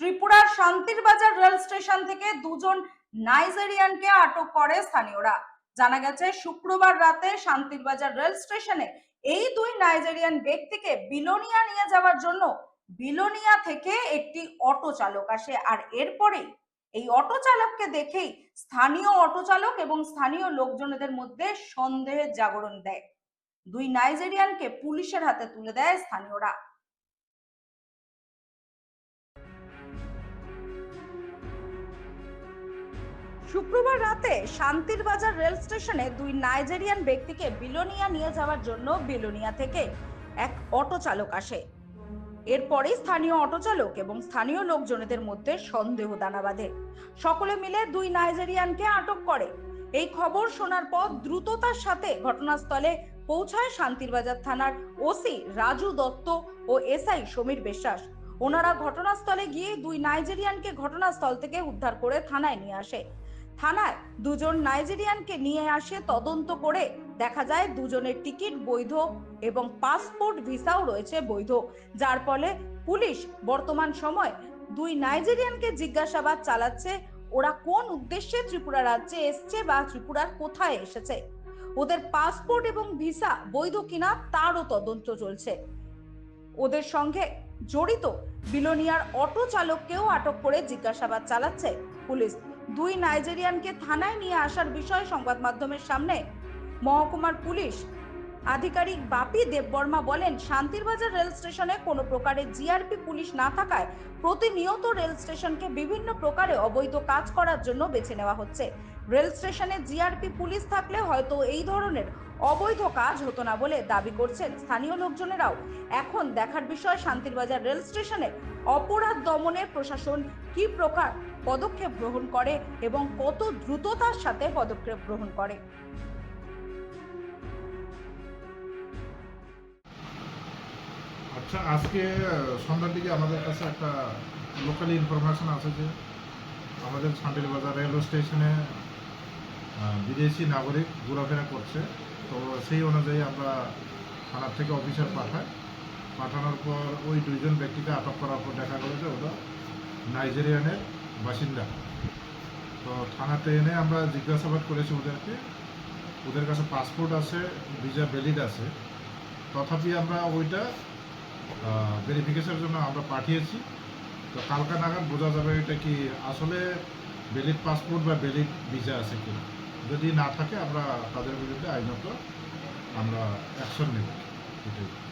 ত্রিপুরার শান্তির বাজার রেল স্টেশন থেকে দুজন নাইজেরিয়ানকে আটক করে স্থানীয়রা। জানা গেছে, শুক্রবার রাতে শান্তির বাজার রেল স্টেশনে এই দুই নাইজেরিয়ান ব্যক্তিকে বিলোনিয়া নিয়ে যাওয়ার জন্য বিলোনিয়া থেকে একটি অটো চালক আসে আর এরপরেই এই অটো চালককে দেখেই স্থানীয় অটো চালক এবং স্থানীয় লোকজনদের মধ্যে সন্দেহের জাগরণ দেয়। দুই নাইজেরিয়ানকে পুলিশের হাতে তুলে দেয় স্থানীয়রা। শুক্রবার রাতে শান্তির বাজার রেল স্টেশনে দুই নাইজেরিয়ান ব্যক্তিকে বিলোনিয়া নিয়ে যাওয়ার জন্য বিলোনিয়া থেকে এক অটো চালক আসে। এরপরেই স্থানীয় অটো চালক এবং স্থানীয় লোকজনেদের মধ্যে সন্দেহ দানা বাঁধে। সকলে মিলে দুই নাইজেরিয়ানকে আটক করে। এই খবর শোনার পর দ্রুততার সাথে ঘটনাস্থলে পৌঁছায় শান্তির বাজার থানার ওসি রাজু দত্ত ও এসআই সমীর বিশ্বাস। ওনারা ঘটনাস্থলে গিয়ে দুই নাইজেরিয়ানকে ঘটনাস্থল থেকে উদ্ধার করে থানায় নিয়ে আসে। থানায় দুজন নাইজেরিয়ানকে নিয়ে আসে তদন্ত করে দেখা যায় দুজনের টিকিট বৈধ এবং পাসপোর্ট ভিসাও রয়েছে বৈধ, যার ফলে পুলিশ বর্তমান সময় দুই নাইজেরিয়ানকে জিজ্ঞাসাবাদ চালাচ্ছে, ওরা কোন উদ্দেশ্যে ত্রিপুরা রাজ্যে এসছে বা ত্রিপুরার কোথায় এসেছে? ওদের পাসপোর্ট এবং ভিসা বৈধ কিনা তারও তদন্ত চলছে। ওদের সঙ্গে জড়িত বিলোনিয়ার অটো চালককেও আটক করে জিজ্ঞাসাবাদ চালাচ্ছে পুলিশ। দুই নাইজেরিয়ানকে থানায় নিয়ে আসার বিষয়ে সংবাদ মাধ্যমের সামনে। মহকুমার পুলিশ আধিকারিক বাপি দেববর্মা বলেন শান্তিরবাজার রেল স্টেশনে কোনো প্রকারের জিআরপি পুলিশ না থাকায় প্রতিনিয়ত রেল স্টেশনকে বিভিন্ন প্রকারে অবৈধ কাজ করার জন্য বেছে নেওয়া হচ্ছে। রেল স্টেশনে জিআরপি পুলিশ থাকলে হয়তো এই ধরনের অবৈধ কাজ হতো না বলে দাবি করছেন স্থানীয় লোকজনেরাও। এখন দেখার বিষয় শান্তিরবাজার রেল স্টেশনে অপরাধ দমনের প্রশাসন কি প্রকার পদক্ষেপ গ্রহণ করে এবং কত দ্রুততার সাথে পদক্ষেপ গ্রহণ করে। আচ্ছা আজকে সন্ধ্যার দিকে আমাদের কাছে একটা লোকালি ইনফরমেশন আছে যে আমাদের ছান্ডিল বাজার রেলওয়ে স্টেশনে বিদেশি নাগরিক ঘোরাফেরা করছে। তো সেই অনুযায়ী আমরা থানার থেকে অফিসার পাঠাই। পাঠানোর পর ওই দুইজন ব্যক্তিকে আটক করার পর দেখা গেল যে ওরা নাইজেরিয়ানের বাসিন্দা। তো থানাতে এনে আমরা জিজ্ঞাসাবাদ করেছি ওদেরকে। ওদের কাছে পাসপোর্ট আছে, ভিসা ভ্যালিড আছে। তথাপি আমরা ওইটা ভেরিফিকেশনের জন্য আমরা পাঠিয়েছি। তো কালকা নাগাদ বোঝা যাবে এটা কি আসলে ভ্যালিড পাসপোর্ট বা ভ্যালিড ভিসা আছে কি যদি না থাকে, আমরা তাদের বিরুদ্ধে আইনত আমরা অ্যাকশন নেব। এটাই।